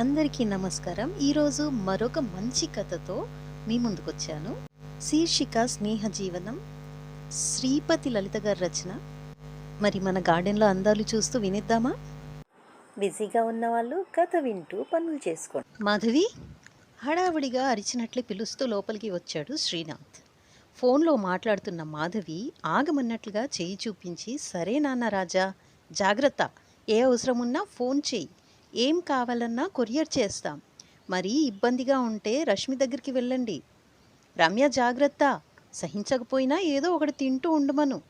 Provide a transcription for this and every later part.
అందరికీ నమస్కారం. ఈరోజు మరొక మంచి కథతో మీ ముందుకొచ్చాను. శీర్షిక స్నేహ జీవనం శ్రీపతి లలిత గారి రచన. మరి మన గార్డెన్లో అందాలు చూస్తూ వినిద్దామా? బిజీగా ఉన్న వాళ్ళు కథ వింటూ పనులు చేసుకోండి. మాధవి హడావుడిగా అరిచినట్లే పిలుస్తూ లోపలికి వచ్చాడు శ్రీనాథ్. ఫోన్లో మాట్లాడుతున్న మాధవి ఆగమన్నట్లుగా చేయి చూపించి సరే నాన్న రాజా జాగ్రత్త. ఏ అవసరం ఉన్నా ఫోన్ చేయి. ఏం కావాలన్నా కొరియర్ చేస్తాం. మరీ ఇబ్బందిగా ఉంటే రష్మి దగ్గరికి వెళ్ళండి. రమ్య జాగ్రత్త. సహించకపోయినా ఏదో ఒకటి తింటూ ఉండమను.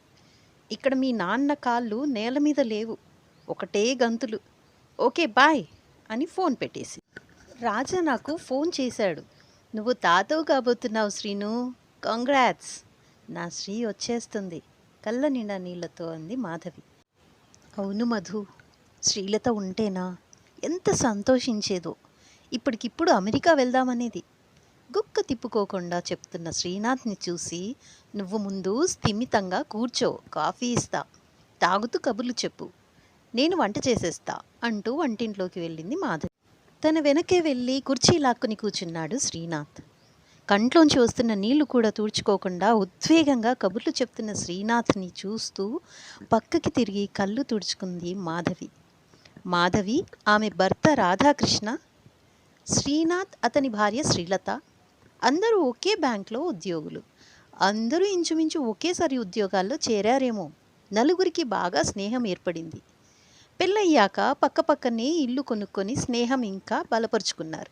ఇక్కడ మీ నాన్న కాళ్ళు నేల మీద లేవు. ఒకటే గంతులు. ఓకే బాయ్ అని ఫోన్ పెట్టేసి. రాజా నాకు ఫోన్ చేశాడు. నువ్వు తాతవు కాబోతున్నావు శ్రీను. కాంగ్రాట్స్. నా శ్రీ వచ్చేస్తుంది. కళ్ళ నిండా నీళ్ళతో అంది మాధవి. అవును మధు. శ్రీలత ఉంటేనా? ఎంత సంతోషించేదో. ఇప్పటికిప్పుడు అమెరికా వెళ్దామనేది. గుక్క తిప్పుకోకుండా చెప్తున్న శ్రీనాథ్ని చూసి నువ్వు ముందు స్థిమితంగా కూర్చో కాఫీ ఇస్తా. తాగుతూ కబుర్లు చెప్పు. నేను వంట చేసేస్తా అంటూ వంటింట్లోకి వెళ్ళింది మాధవి. తన వెనకే వెళ్ళి కుర్చీ లాక్కుని కూర్చున్నాడు శ్రీనాథ్. కంట్లోంచి వస్తున్న నీళ్ళు కూడా తుడుచుకోకుండా ఉద్వేగంగా కబుర్లు చెప్తున్న శ్రీనాథ్ని చూస్తూ పక్కకి తిరిగి కళ్ళు తుడుచుకుంది మాధవి. మాధవి ఆమె భర్త రాధాకృష్ణ శ్రీనాథ్ అతని భార్య శ్రీలత. అందరూ ఒకే బ్యాంక్లో ఉద్యోగులు. అందరూ ఇంచుమించు ఒకేసారి ఉద్యోగాల్లో చేరారేమో. నలుగురికి బాగా స్నేహం ఏర్పడింది. పెళ్ళయ్యాక పక్కపక్కనే ఇల్లు కొనుక్కొని స్నేహం ఇంకా బలపరుచుకున్నారు.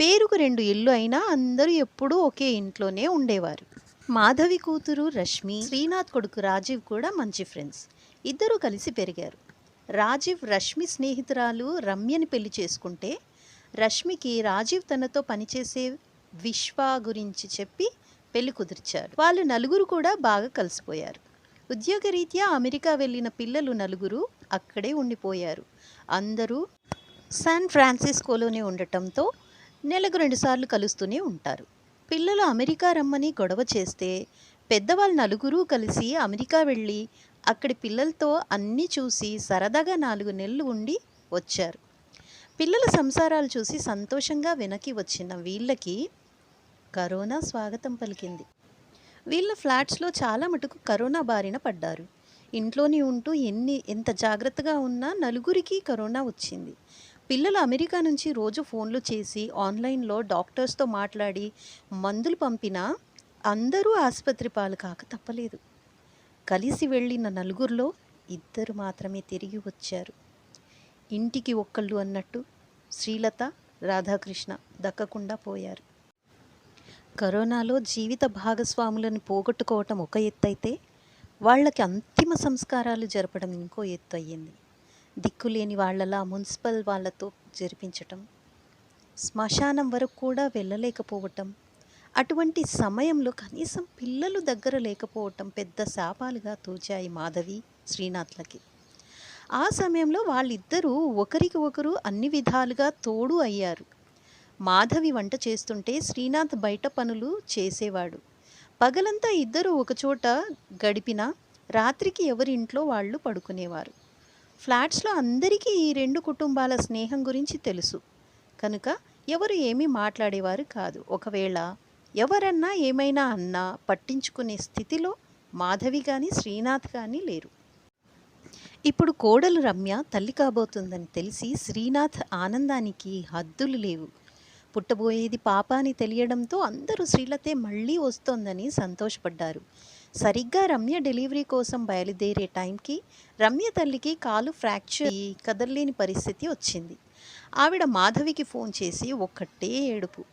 పేరుకు రెండు ఇల్లు అయినా అందరూ ఎప్పుడూ ఒకే ఇంట్లోనే ఉండేవారు. మాధవి కూతురు రష్మి శ్రీనాథ్ కొడుకు రాజీవ్ కూడా మంచి ఫ్రెండ్స్. ఇద్దరూ కలిసి పెరిగారు. రాజీవ్ రష్మి స్నేహితురాలు రమ్యని పెళ్ళి చేసుకుంటే రష్మికి రాజీవ్ తనతో పనిచేసే విశ్వ గురించి చెప్పి పెళ్ళి కుదిర్చారు. వాళ్ళు నలుగురు కూడా బాగా కలిసిపోయారు. ఉద్యోగరీత్యా అమెరికా వెళ్ళిన పిల్లలు నలుగురు అక్కడే ఉండిపోయారు. అందరూ శాన్ ఫ్రాన్సిస్కోలోనే ఉండటంతో నెలకు రెండుసార్లు కలుస్తూనే ఉంటారు. పిల్లలు అమెరికా రమ్మని గొడవ చేస్తే పెద్దవాళ్ళు నలుగురు కలిసి అమెరికా వెళ్ళి అక్కడి పిల్లలతో అన్నీ చూసి సరదాగా నాలుగు నెలలు ఉండి వచ్చారు. పిల్లల సంసారాలు చూసి సంతోషంగా వెనక్కి వచ్చిన వీళ్ళకి కరోనా స్వాగతం పలికింది. వీళ్ళ ఫ్లాట్స్లో చాలా మటుకు కరోనా బారిన పడ్డారు. ఇంట్లోనే ఉంటూ ఎన్ని ఎంత జాగ్రత్తగా ఉన్నా నలుగురికి కరోనా వచ్చింది. పిల్లలు అమెరికా నుంచి రోజు ఫోన్లు చేసి ఆన్లైన్లో డాక్టర్స్తో మాట్లాడి మందులు పంపినా అందరూ ఆసుపత్రి పాలు కాక తప్పలేదు. కలిసి వెళ్ళిన నలుగురిలో ఇద్దరు మాత్రమే తిరిగి వచ్చారు. ఇంటికి ఒక్కళ్ళు అన్నట్టు శ్రీలత రాధాకృష్ణ దక్కకుండా పోయారు. కరోనాలో జీవిత భాగస్వాములను పోగొట్టుకోవటం ఒక ఎత్తైతే వాళ్ళకి అంతిమ సంస్కారాలు జరపడం ఇంకో ఎత్తు అయ్యింది. దిక్కులేని వాళ్ళలా మున్సిపల్ వాళ్ళతో జరిపించటం శ్మశానం వరకు కూడా వెళ్ళలేకపోవటం అటువంటి సమయంలో కనీసం పిల్లలు దగ్గర లేకపోవటం పెద్ద శాపాలుగా తోచాయి మాధవి శ్రీనాథ్లకి. ఆ సమయంలో వాళ్ళిద్దరూ ఒకరికి ఒకరు అన్ని విధాలుగా తోడు అయ్యారు. మాధవి వంట చేస్తుంటే శ్రీనాథ్ బయట పనులు చేసేవాడు. పగలంతా ఇద్దరు ఒకచోట గడిపినా రాత్రికి ఎవరి ఇంట్లో వాళ్ళు పడుకునేవారు. ఫ్లాట్స్లో అందరికీ ఈ రెండు కుటుంబాల స్నేహం గురించి తెలుసు. కనుక ఎవరు ఏమీ మాట్లాడేవారు కాదు. ఒకవేళ ఎవరన్నా ఏమైనా అన్నా పట్టించుకునే స్థితిలో మాధవి కానీ శ్రీనాథ్ కానీ లేరు. ఇప్పుడు కోడలు రమ్య తల్లి కాబోతుందని తెలిసి శ్రీనాథ్ ఆనందానికి హద్దులు లేవు. పుట్టబోయేది పాప అని తెలియడంతో అందరూ శ్రీలతే మళ్ళీ వస్తోందని సంతోషపడ్డారు. సరిగ్గా రమ్య డెలివరీ కోసం బయలుదేరే టైంకి రమ్య తల్లికి కాలు ఫ్రాక్చర్ అయ్యి కదలలేని పరిస్థితి వచ్చింది. ఆవిడ మాధవికి ఫోన్ చేసి ఒక్కటే ఏడుపు.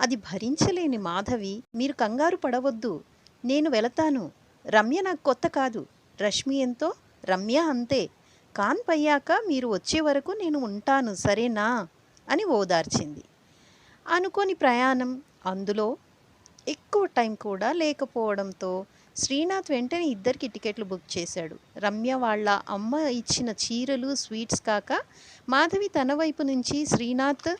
అది భరించలేని మాధవి మీరు కంగారు పడవద్దు. నేను వెళతాను. రమ్య నాకు కొత్త కాదు. రష్మి ఎంతో? రమ్య అంతే. కాన్ పయ్యాక మీరు వచ్చే వరకు నేను ఉంటాను సరేనా? అని ఓదార్చింది. అనుకోని ప్రయాణం. అందులో ఎక్కువ టైం కూడా లేకపోవడంతో శ్రీనాథ్ వెంటనే ఇద్దరికి టికెట్లు బుక్ చేశాడు. రమ్య వాళ్ళ అమ్మ ఇచ్చిన చీరలు స్వీట్స్ కాక మాధవి తన వైపు నుంచి శ్రీనాథ్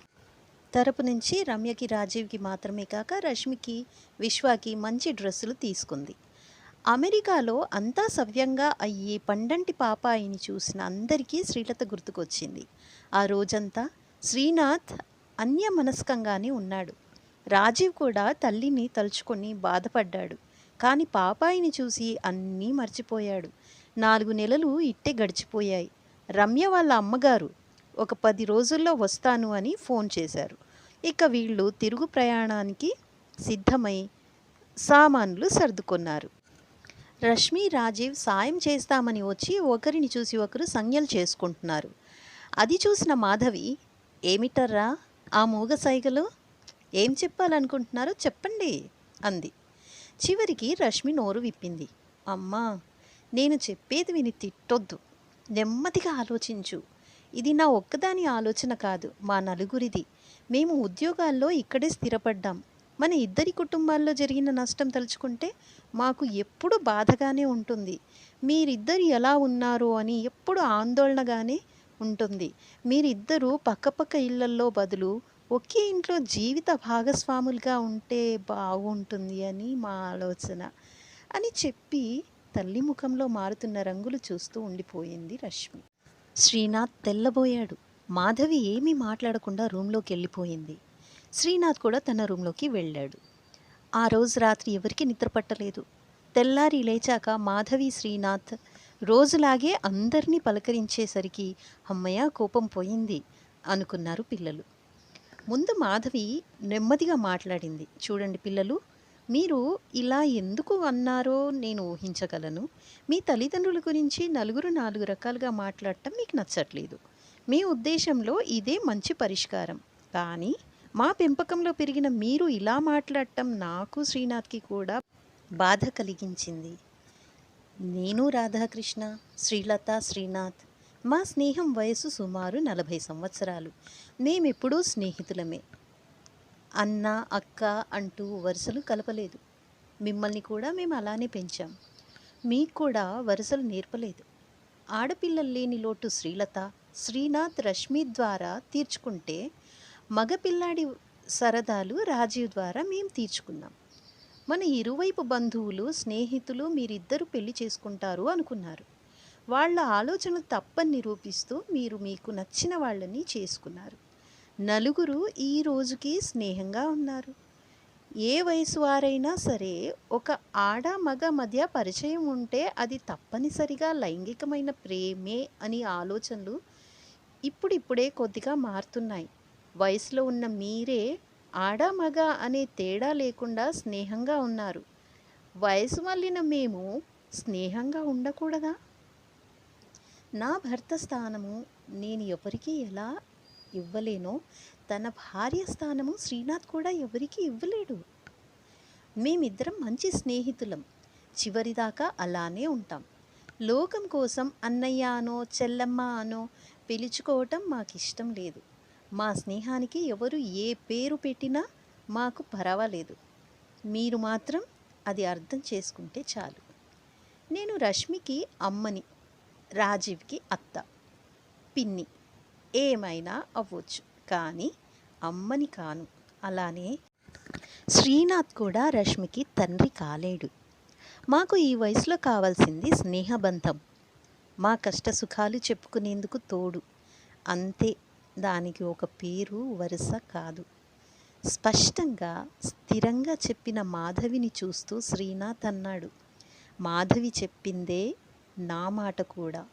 తరపు నుంచి రమ్యకి రాజీవ్కి మాత్రమే కాక రష్మికి విశ్వాకి మంచి డ్రెస్సులు తీసుకుంది. అమెరికాలో అంతా సవ్యంగా అయ్యి పండంటి పాపాయిని చూసిన అందరికీ శ్రీలత గుర్తుకొచ్చింది. ఆ రోజంతా శ్రీనాథ్ అన్యమనస్కంగానే ఉన్నాడు. రాజీవ్ కూడా తల్లిని తలుచుకొని బాధపడ్డాడు. కానీ పాపాయిని చూసి అన్నీ మర్చిపోయాడు. నాలుగు నెలలు ఇట్టే గడిచిపోయాయి. రమ్య వాళ్ళ అమ్మగారు ఒక పది రోజుల్లో వస్తాను అని ఫోన్ చేశారు. ఇక వీళ్ళు తిరుగు ప్రయాణానికి సిద్ధమై సామాన్లు సర్దుకున్నారు. రష్మి రాజీవ్ సాయం చేస్తామని వచ్చి ఒకరిని చూసి ఒకరు సంజ్ఞలు చేసుకుంటున్నారు. అది చూసిన మాధవి ఏమిటర్రా ఆ మూగ సైగలు? ఏం చెప్పాలనుకుంటున్నారో చెప్పండి అంది. చివరికి రష్మి నోరు విప్పింది. అమ్మా నేను చెప్పేది విని తిట్టొద్దు. నెమ్మదిగా ఆలోచించు. ఇది నా ఒక్కదాని ఆలోచన కాదు మా నలుగురిది. మేము ఉద్యోగాల్లో ఇక్కడే స్థిరపడ్డాం. మన ఇద్దరి కుటుంబాల్లో జరిగిన నష్టం తలుచుకుంటే మాకు ఎప్పుడు బాధగానే ఉంటుంది. మీరిద్దరు ఎలా ఉన్నారు అని ఎప్పుడు ఆందోళనగానే ఉంటుంది. మీరిద్దరూ పక్కపక్క ఇళ్ళల్లో బదులు ఒకే ఇంట్లో జీవిత భాగస్వాములుగా ఉంటే బాగుంటుంది అని మా ఆలోచన. అని చెప్పి తల్లి ముఖంలో మారుతున్న రంగులు చూస్తూ ఉండిపోయింది రష్మి. శ్రీనాథ్ తెల్లబోయాడు. మాధవి ఏమీ మాట్లాడకుండా రూమ్లోకి వెళ్ళిపోయింది. శ్రీనాథ్ కూడా తన రూమ్లోకి వెళ్ళాడు. ఆ రోజు రాత్రి ఎవరికి నిద్రపట్టలేదు తెల్లారి లేచాక మాధవి శ్రీనాథ్ రోజులాగే అందరినీ పలకరించేసరికి అమ్మయ్య కోపం పోయింది అనుకున్నారు పిల్లలు. ముందు మాధవి నెమ్మదిగా మాట్లాడింది. చూడండి పిల్లలు మీరు ఇలా ఎందుకు అన్నారో నేను ఊహించగలను. మీ తల్లిదండ్రుల గురించి నలుగురు నాలుగు రకాలుగా మాట్లాడటం మీకు నచ్చట్లేదు. మీ ఉద్దేశంలో ఇదే మంచి పరిష్కారం. కానీ మా పెంపకంలో పెరిగిన మీరు ఇలా మాట్లాడటం నాకు శ్రీనాథ్కి కూడా బాధ కలిగించింది. నేను రాధాకృష్ణ శ్రీలత శ్రీనాథ్. మా స్నేహం వయసు సుమారు నలభై సంవత్సరాలు. మేమెప్పుడూ స్నేహితులమే. అన్న అక్క అంటూ వరుసలు కలపలేదు. మిమ్మల్ని కూడా మేము అలానే పెంచాం. మీకు కూడా వరుసలు నేర్పలేదు. ఆడపిల్లలు లేని లోటు శ్రీలత శ్రీనాథ్ రష్మి ద్వారా తీర్చుకుంటే మగపిల్లాడి సరదాలు రాజీవ్ ద్వారా మేము తీర్చుకున్నాం. మన ఇరువైపు బంధువులు స్నేహితులు మీరిద్దరూ పెళ్ళి చేసుకుంటారు అనుకున్నారు. వాళ్ళ ఆలోచనలు తప్పని నిరూపిస్తూ మీరు మీకు నచ్చిన వాళ్ళని చేసుకున్నారు. నలుగురు ఈ రోజుకి స్నేహంగా ఉన్నారు. ఏ వయసు వారైనా సరే ఒక ఆడ మగ మధ్య పరిచయం ఉంటే అది తప్పనిసరిగా లైంగికమైన ప్రేమే అని ఆలోచనలు ఇప్పుడిప్పుడే కొద్దిగా మారుతున్నాయి. వయసులో ఉన్న మీరే ఆడ మగ అనే తేడా లేకుండా స్నేహంగా ఉన్నారు. వయసు మళ్ళిన మేము స్నేహంగా ఉండకూడదా? నా భర్త స్థానము నేను ఎవరికి ఎలా ఇవ్వలేనో తన భార్య స్థానము శ్రీనాథ్ కూడా ఎవరికి ఇవ్వలేడు. మేమిద్దరం మంచి స్నేహితులం. చివరిదాకా అలానే ఉంటాం. లోకం కోసం అన్నయ్య అనో చెల్లమ్మ అనో పిలుచుకోవటం మాకు ఇష్టం లేదు. మా స్నేహానికి ఎవరు ఏ పేరు పెట్టినా మాకు పర్వాలేదు. మీరు మాత్రం అది అర్థం చేసుకుంటే చాలు. నేను రష్మికి అమ్మని రాజీవ్కి అత్త పిన్ని. ఏమైనా అవ్వచ్చు. కానీ అమ్మని కాను. అలానే శ్రీనాథ్ కూడా రష్మికి తండ్రి కాలేడు. మాకు ఈ వయసులో కావాల్సింది స్నేహబంధం. మా కష్ట సుఖాలు చెప్పుకునేందుకు తోడు. అంతే దానికి ఒక పేరు వరుస కాదు. స్పష్టంగా స్థిరంగా చెప్పిన మాధవిని చూస్తూ శ్రీనాథ్ అన్నాడు. మాధవి చెప్పిందే నా మాట కూడా.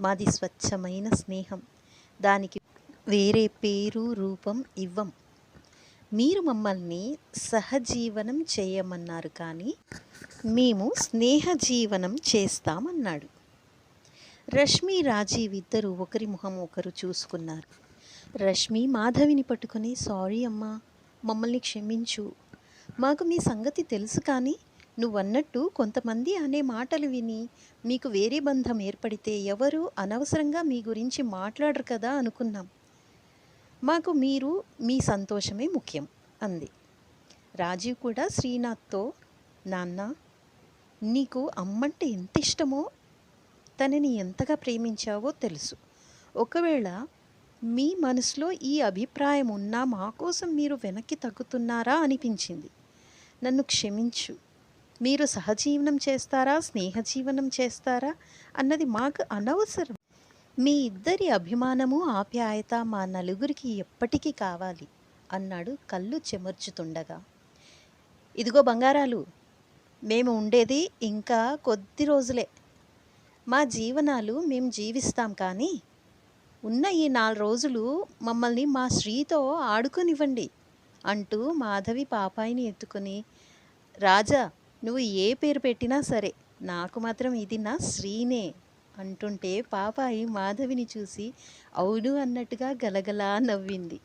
మాది స్వచ్ఛమైన స్నేహం. దానికి వేరే పేరు రూపం ఇవ్వం. మీరు మమ్మల్ని సహజీవనం చేయమన్నారు కానీ మేము స్నేహజీవనం చేస్తామన్నాడు. రష్మి రాజీవ్ ఇద్దరు ఒకరి ముఖం ఒకరు చూసుకున్నారు. రష్మి మాధవిని పట్టుకుని సారీ అమ్మా మమ్మల్ని క్షమించు. మాకు మీ సంగతి తెలుసు కానీ నువ్వన్నట్టు కొంతమంది అనే మాటలు విని మీకు వేరే బంధం ఏర్పడితే ఎవరు అనవసరంగా మీ గురించి మాట్లాడరు కదా అనుకున్నాం. మాకు మీరు మీ సంతోషమే ముఖ్యం అంది. రాజీవ్ కూడా శ్రీనాథ్తో నాన్న నీకు అమ్మంటే ఎంత ఇష్టమో తనని ఎంతగా ప్రేమించావో తెలుసు. ఒకవేళ మీ మనసులో ఈ అభిప్రాయం ఉన్నా మా కోసం మీరు వెనక్కి తగ్గుతున్నారా అనిపించింది. నన్ను క్షమించు మీరు సహజీవనం చేస్తారా? స్నేహజీవనం చేస్తారా? అన్నది మాకు అనవసరం. మీ ఇద్దరి అభిమానము ఆప్యాయత మా నలుగురికి ఎప్పటికీ కావాలి అన్నాడు కళ్ళు చెమర్చుతుండగా. ఇదిగో బంగారాలు మేము ఉండేది ఇంకా కొద్ది రోజులే. మా జీవనాలు మేము జీవిస్తాం కానీ ఉన్న ఈ నాలుగు రోజులు మమ్మల్ని మా శ్రీతో ఆడుకొనివ్వండి అంటూ మాధవి పాపాయిని ఎత్తుకుని రాజా నువ్వు ఏ పేరు పెట్టినా సరే నాకు మాత్రం ఇది నా శ్రీనే అంటుంటే పాపాయి మాధవిని చూసి అవును అన్నట్టుగా గలగలా నవ్వింది.